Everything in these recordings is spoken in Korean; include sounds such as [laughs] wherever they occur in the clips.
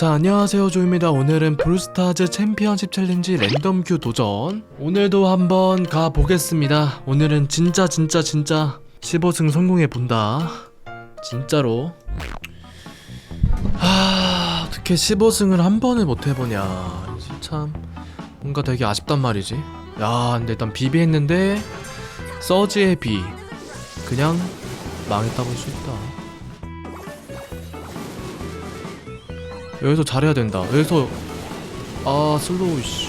자 안녕하세요 조입니다. 오늘은 브루스타즈 챔피언십 챌린지 랜덤 큐 도전. 오늘도 한번 가보겠습니다. 오늘은 진짜 진짜 진짜 15승 성공해 본다. 진짜로. 하 어떻게 15승을 한 번을 못 해보냐. 참 뭔가 되게 아쉽단 말이지. 야 근데 일단 비비 했는데 서지의 비. 그냥 망했다 볼 수 있다 여기서 잘해야 된다. 여기서 아 슬로우 씨.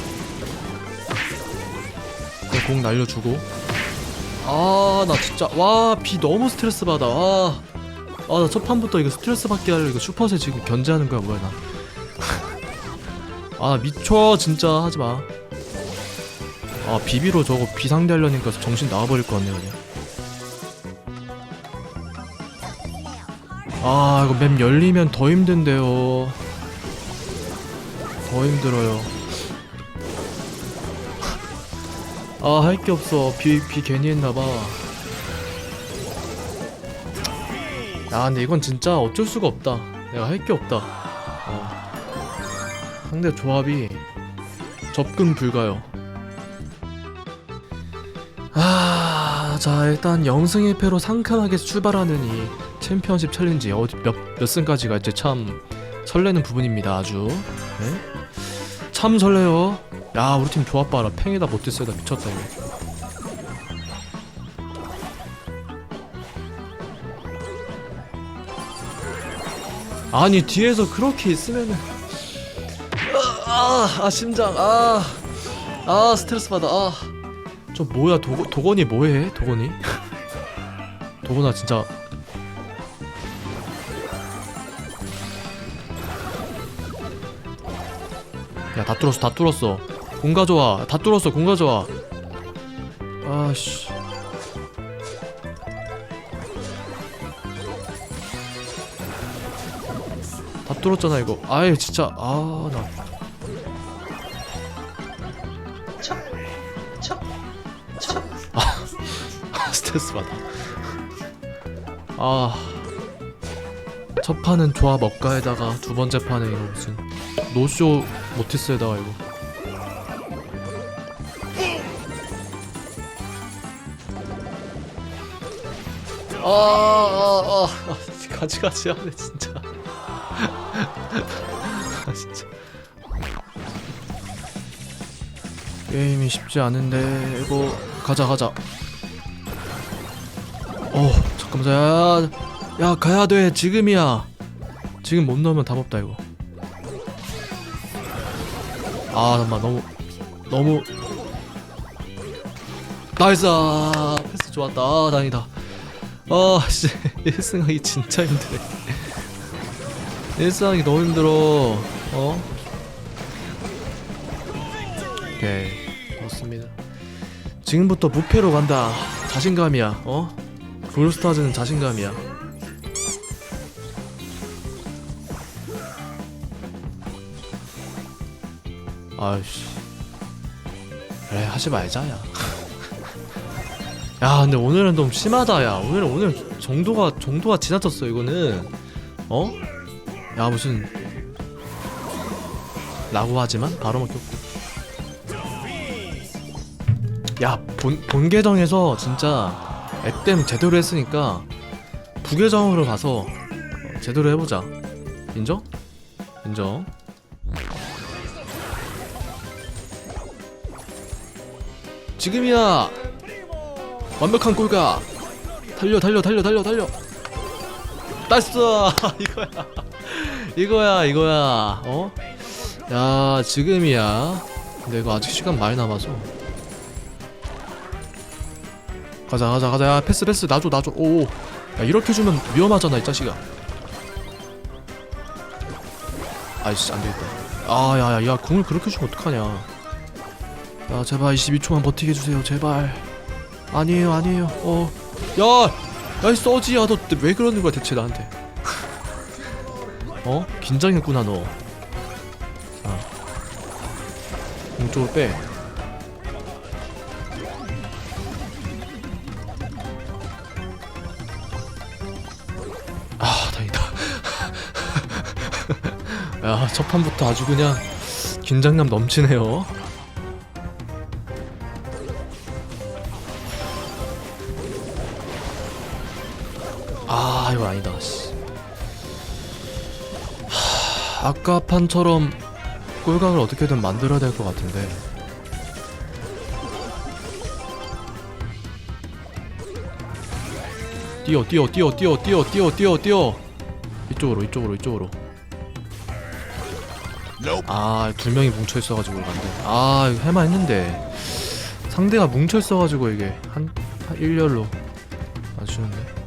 그냥 공 날려주고. 아 나 진짜 와 비 너무 스트레스 받아. 아. 아나 첫 판부터 이거 스트레스 받게 하려 이거 슈퍼세 지금 견제하는 거야 뭐야 나. [laughs] 아 미쳐 진짜 하지 마. 아 비비로 저거 비상대 하려니까 정신 나와버릴 것 같네 그냥. 아 이거 맵 열리면 더 힘든데요. 더 힘들어요. 아, 할 게 없어. 비, 비 괜히 했나봐. 야, 근데 이건 진짜 어쩔 수가 없다. 내가 할 게 없다. 어. 상대 조합이 접근 불가요. 아, 자, 일단 0승 1패로 상큼하게 출발하는 이 챔피언십 챌린지 어디 몇, 몇 승까지 갈지 참 설레는 부분입니다, 아주. 네? 참 설레요. 야 우리 팀 조합 봐라. 팽에다 못됐어다 미쳤다 이거. 아니 뒤에서 그렇게 있으면은 아, 아, 아 심장 아, 아 스트레스 받아 아. 저 뭐야 도, 도건이 뭐해 도건이 [laughs] 도건아 진짜 야 다 뚫었어 다 뚫었어. 공 가져와 다 뚫었어 공 가져와 아씨. 다 뚫었잖아 이거. 아예 진짜 아나. 아, 스트레스 받아. 아 첫 판은 조합 억가에다가 두 번째 판에 이거 무슨 노쇼 모티스에다가 이거 아, 아, 아, 아, 가지가지 하네 진짜. [laughs] 아, 진짜. 게임이 쉽지 않은데 이거 가자 가자. 어 잠깐만 야, 야 가야 돼 지금이야. 지금 못 넣으면 답 없다 이거. 아 잠깐만 너무 너무. 나이스! 아, 패스 좋았다. 아, 다행이다. 아씨 1승하기 [laughs] 진짜 힘드네. 1승하기 너무 힘들어. 어? 오케이. 좋습니다. 지금부터 무패로 간다. 자신감이야. 어? 브루스타즈는 자신감이야 아이씨. 그래 하지 말자 야. [laughs] 야 근데 오늘은 좀 심하다 야. 오늘은 오늘 정도가 정도가 지나쳤어 이거는. 어? 야 무슨. 라고 하지만 바로 먹혔고. 야 본 본 계정에서 진짜 액땜 제대로 했으니까 부계정으로 가서 어, 제대로 해보자. 인정? 인정 지금이야. 완벽한 골가. 달려 달려 달려 달려 달려. 나이스 [laughs] 이거야. 이거야 이거야. 어? 야 지금이야. 근데 이거 아직 시간 많이 남아서. 가자 가자 가자. 야 패스 패스. 놔줘 놔줘. 오야 이렇게 주면 위험하잖아 이 자식아. 아이씨 안되겠다. 아야야 야 공을 그렇게 주면 어떡하냐 야 제발 22초만 버티게 해주세요 제발. 아니에요 아니에요. 어야 야이 써지야 너 왜 그러는 거야 대체 나한테? 어? 긴장했구나 너. 아. 공쪽을 빼. 아, 다행이다. [laughs] 야, 첫 판부터 아주 그냥 긴장감 넘치네요. 아, 아니다. 씨. 하, 아까 판처럼 꿀각을 어떻게든 만들어야 될 것 같은데. 뛰어, 뛰어, 뛰어, 뛰어, 뛰어, 뛰어, 뛰어, 뛰어. 이쪽으로, 이쪽으로, 이쪽으로. 아, 두 명이 뭉쳐 있어가지고 이거 안 돼. 아, 이거 해만 했는데 상대가 뭉쳐 있어가지고 이게 한, 한 일렬로 안 주는데.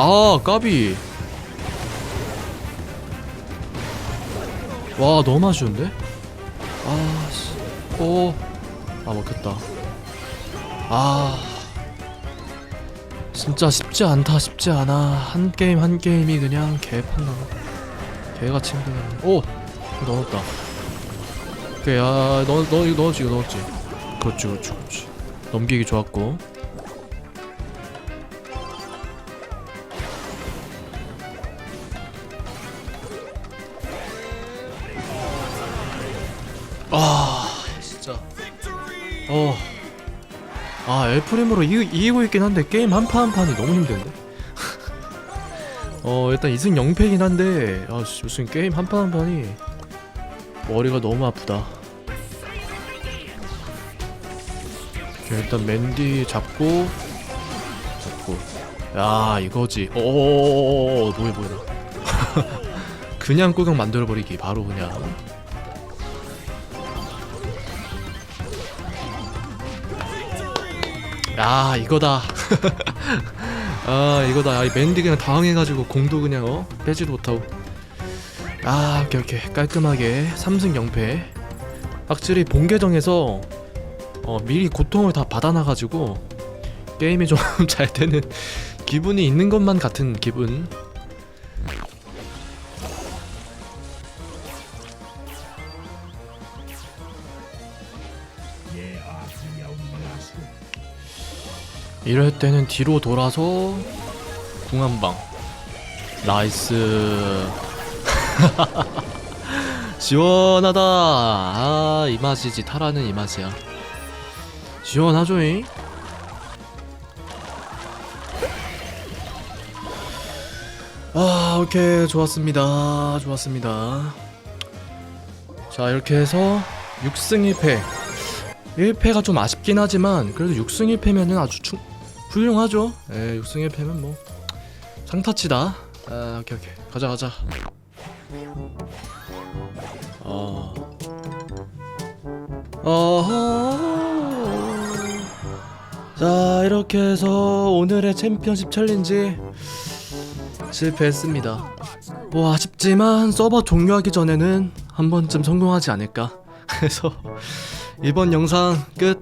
아, 까비. 와, 너무 아쉬운데? 아, 씨. 오. 아, 먹혔다. 아. 진짜 쉽지 않다 쉽지 않아 한 게임 한 게임이 그냥 개판나 개같이 힘드네 오 넣었다 오케이 야너 너 이거 넣었지 넣었지 그렇지 그렇지 그렇지 넘기기 좋았고 아 진짜 어아 엘프림으로 이, 이기고 있긴 한데 게임 한 판 한 판이 너무 힘든데 어 일단 2승 0패긴 한데 아 씨, 무슨 게임 한 판 한 판이 머리가 너무 아프다 일단 맨디 잡고 잡고 야 이거지 오오오오오 뭐야 뭐야 그냥 꾸경 만들어버리기 바로 그냥 야 이거다. [laughs] 아 이거다. 이 맨디 그냥 당황해가지고 공도 그냥 어? 빼지도 못하고. 아 오케이 오케이. 깔끔하게 3승 0패. 확실히 본 계정에서 어 미리 고통을 다 받아놔가지고 게임이 좀 [laughs] 잘 되는 기분이 있는 것만 같은 기분 이럴 때는 뒤로 돌아서 궁 한방. 나이스. [laughs] 시원하다. 아 이 맛이지. 타라는 이 맛이야. 시원하죠잉? 아 오케이. 좋았습니다. 좋았습니다. 자 이렇게 해서 6승 1패 1패가 좀 아쉽긴 하지만 그래도 6승 1패면은 아주 충, 훌륭하죠. 예 6승 1패면 뭐 상타치다. 아 오케이 오케이. 가자 가자. 어. 어허. 자 이렇게 해서 오늘의 챔피언십 챌린지 실패했습니다. 뭐 아쉽지만 서버 종료하기 전에는 한 번쯤 성공하지 않을까 그래서 이번 영상 끝